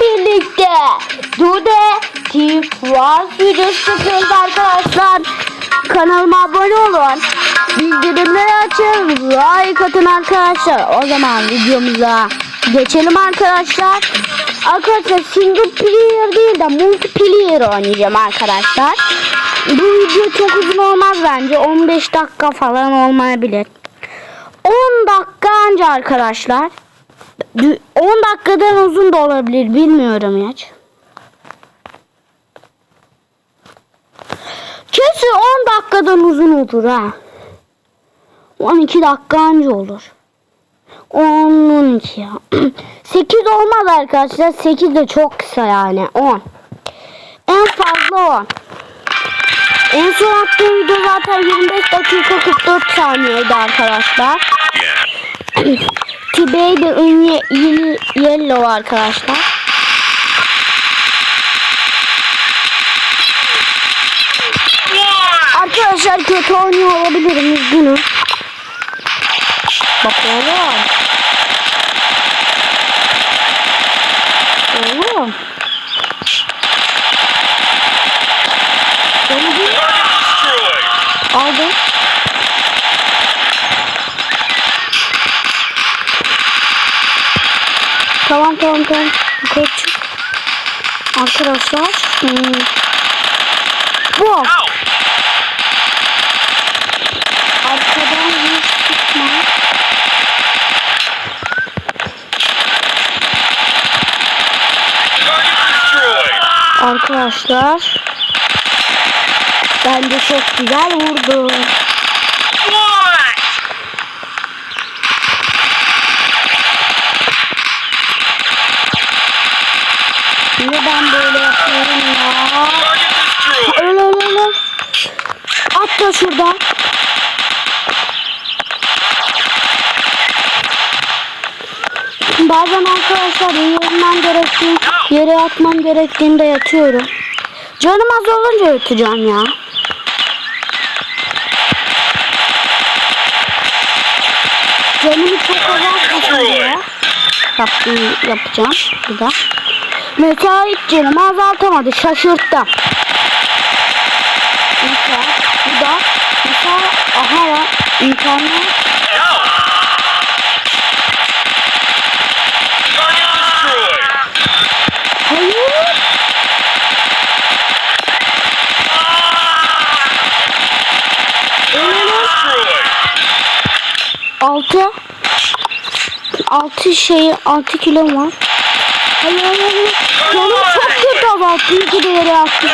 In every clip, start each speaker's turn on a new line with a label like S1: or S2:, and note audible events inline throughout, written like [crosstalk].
S1: birlikte Dude T-Frost videosu çekiyoruz arkadaşlar. Kanalıma abone olun. Bildirimleri açın. Like atın arkadaşlar. O zaman videomuza geçelim arkadaşlar. Arkadaşlar single player değil de multiplayer oynayacağım arkadaşlar. Bu video çok uzun olmaz bence. 15 dakika falan olmayabilir. 10 dakika anca arkadaşlar. 10 dakikadan uzun da olabilir bilmiyorum ya. Kesin 10 dakikadan uzun olur ha. 12 dakika anca olur. 10 12 ya. [clears throat] 8 olmaz arkadaşlar. 8 de çok kısa yani. 10. En fazla 10. En son attığım video zaten 25 dakika 44 saniyeydi arkadaşlar. [clears throat] Tibey de ünlü yeni yellow arkadaşlar. Arkadaşlar kötü oynuyor olabilirim üzgünüm. Bak oğlum. Oğlum. Beni bir
S2: Destroyed.
S1: aldım. Tamam. Yukarı çık. Arkadaşlar. Hmm.
S2: Out.
S1: Arkadan bir.
S2: Target destroyed.
S1: Arkadaşlar. Bence çok güzel vurdu. Atla şuradan. Bazen arkadaşlar yürümem gerektiği, yere yatmam gerektiğinde yatıyorum. Canım az olunca yatacağım ya. Canımı çok azaltmasın diye. Yapacağım. Bir daha. Hiç canımı azaltamadı. Şaşırttı. Mesela bu da mesela aha
S2: Destroyed.
S1: altı altı şey altı kilo var. Hayır hayır hayır. Canım çok kötü azalttı. İyi ki de yere attı.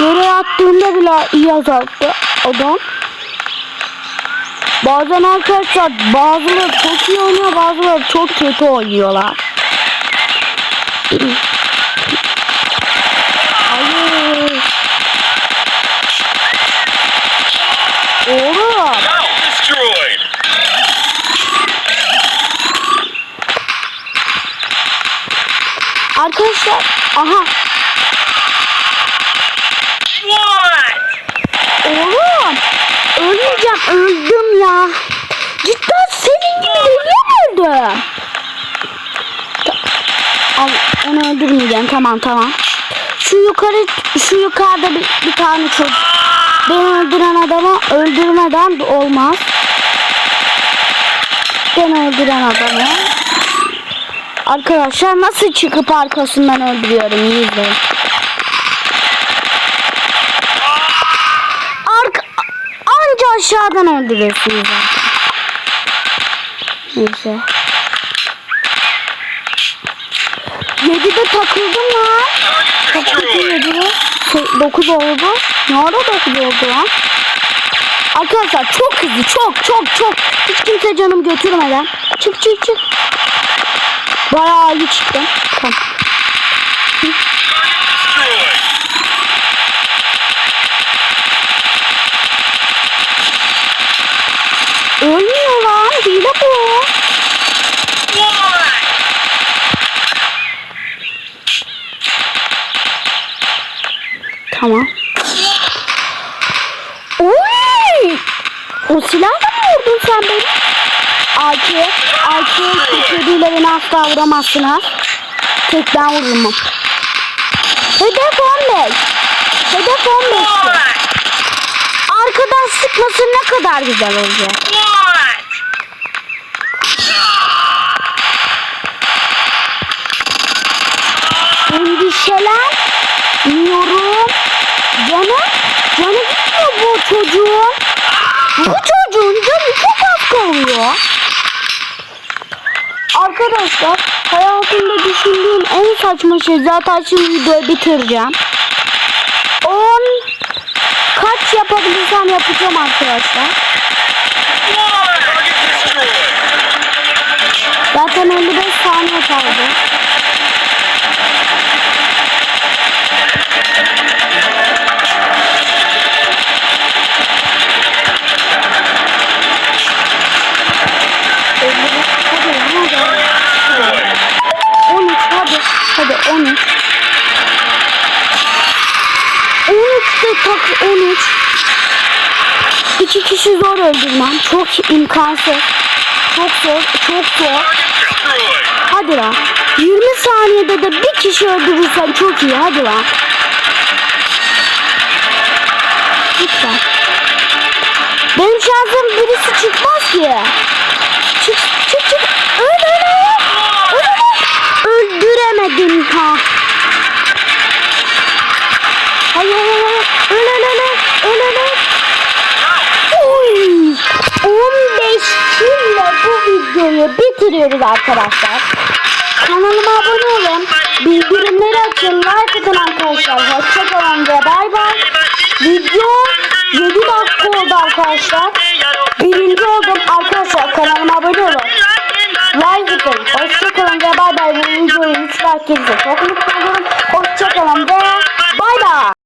S1: Yere attığında bile iyi azalttı adam. Bazen arkadaşlar bazıları çok iyi oynuyor bazıları çok kötü oynuyorlar. Hayır. Oğlum. Arkadaşlar aha
S2: What?
S1: oğlum ölmeyeceğim öldüm ya. Cidden senin gibi deliye mi öldüm? Ta- Al onu öldürmeyeceğim tamam tamam. Şu yukarı şu yukarıda bir, bir tane çocuk. Beni öldüren adamı öldürmeden olmaz. Ben öldüren adamı. Arkadaşlar nasıl çıkıp arkasından öldürüyorum iyi aşağıdan öldürüyorsunuz zaten. Neyse. Yedide takıldım lan.
S2: Destroyed.
S1: yedi? Şey, dokuz oldu. Ne ara dokuz oldu lan? Arkadaşlar çok hızlı çok çok çok. Hiç kimse canım götürmeden. Çık çık çık. Bayağı iyi çıktım. Tamam.
S2: Destroyed.
S1: Ölmüyor lan. Hile bu.
S2: What?
S1: Tamam. Oy! O silahla mı vurdun sen beni? AK, AK 47 ile beni asla vuramazsınız. tek ben vururum. Hedef 15. Hedef 15.
S2: What?
S1: Arkadan sıkması ne kadar güzel olacak. Kalıyor. Arkadaşlar hayatımda düşündüğüm en saçma şey zaten şimdi videoyu bitireceğim. 10 kaç yapabilirsem yapacağım arkadaşlar. Zaten 55 saniye kaldı. 13. 13 de tak 13. İki kişi zor öldürmem. Çok imkansız. Çok zor. Çok zor. Hadi lan. 20 saniyede de bir kişi öldürürsen çok iyi. Hadi lan. Lütfen. Benim şansım birisi çıkmaz bitiriyoruz arkadaşlar. Kanalıma abone olun. Bildirimleri açın. Like atın arkadaşlar. Hoşçakalın ve bay bay. Video 7 dakika oldu arkadaşlar. Birinci oldum arkadaşlar. Kanalıma abone olun. Like atın. Hoşçakalın ve bay bay. Bu videoyu 3 like çok mutlu olurum. Hoşçakalın.